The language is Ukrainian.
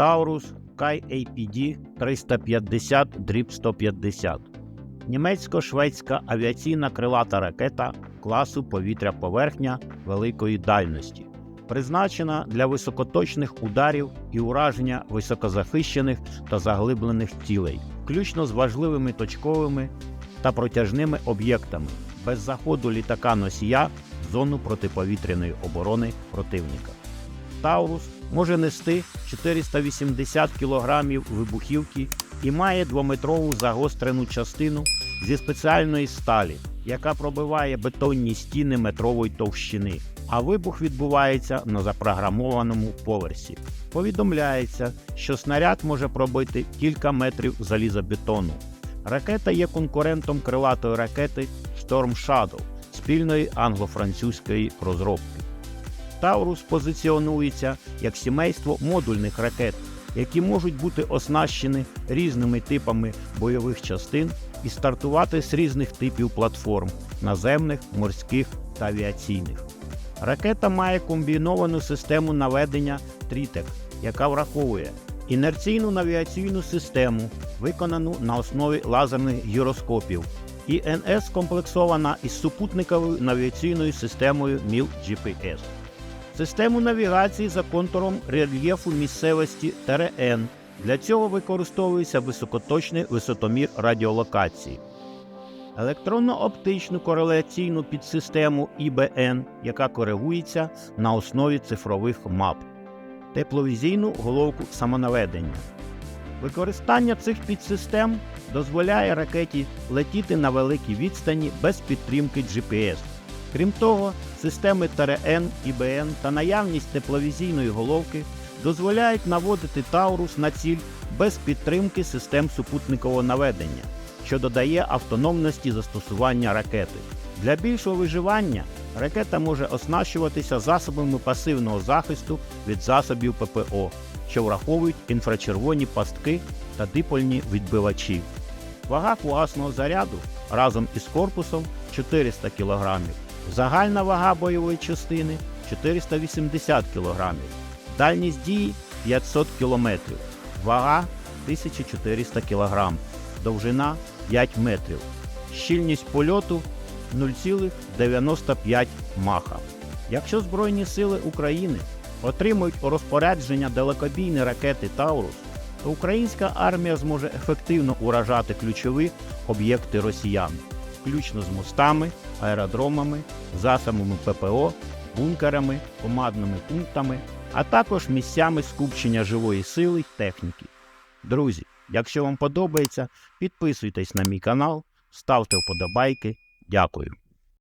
Taurus Kai APD 350 150 Німецько-шведська авіаційна крилата ракета класу повітря-поверхня великої дальності, призначена для високоточних ударів і ураження високозахищених та заглиблених цілей, включно з важливими точковими та протяжними об'єктами без заходу літака носія в зону протиповітряної оборони противника. Таурус може нести 480 кг вибухівки і має двометрову загострену частину зі спеціальної сталі, яка пробиває бетонні стіни метрової товщини, а вибух відбувається на запрограмованому поверсі. Повідомляється, що снаряд може пробити кілька метрів залізобетону. Ракета є конкурентом крилатої ракети Storm Shadow спільної англо-французької розробки. Таурус позиціонується як сімейство модульних ракет, які можуть бути оснащені різними типами бойових частин і стартувати з різних типів платформ наземних, морських та авіаційних. Ракета має комбіновану систему наведення Трітек, яка враховує інерційну навігаційну систему, виконану на основі лазерних гіроскопів, і НС комплексована із супутниковою навігаційною системою MIL GPS. Систему навігації за контуром рельєфу місцевості ТРН. Для цього використовується високоточний висотомір радіолокації, електронно-оптичну кореляційну підсистему ІБН, яка коригується на основі цифрових мап, тепловізійну головку самонаведення. Використання цих підсистем дозволяє ракеті летіти на великій відстані без підтримки GPS. Крім того, системи ТРН, ІБН та наявність тепловізійної головки дозволяють наводити Таурус на ціль без підтримки систем супутникового наведення, що додає автономності застосування ракети. Для більшого виживання ракета може оснащуватися засобами пасивного захисту від засобів ППО, що враховують інфрачервоні пастки та дипольні відбивачі. Вага власного заряду разом із корпусом 400 кг. Загальна вага бойової частини 480 кг. Дальність дії 500 км. Вага 1400 кг. Довжина 5 метрів. Щільність польоту 0,95 маха. Якщо Збройні Сили України отримують у розпорядження далекобійні ракети Таурус, то українська армія зможе ефективно уражати ключові об'єкти росіян, включно з мостами, аеродромами, засобами ППО, бункерами, командними пунктами, а також місцями скупчення живої сили й техніки. Друзі, якщо вам подобається, підписуйтесь на мій канал, ставте вподобайки. Дякую.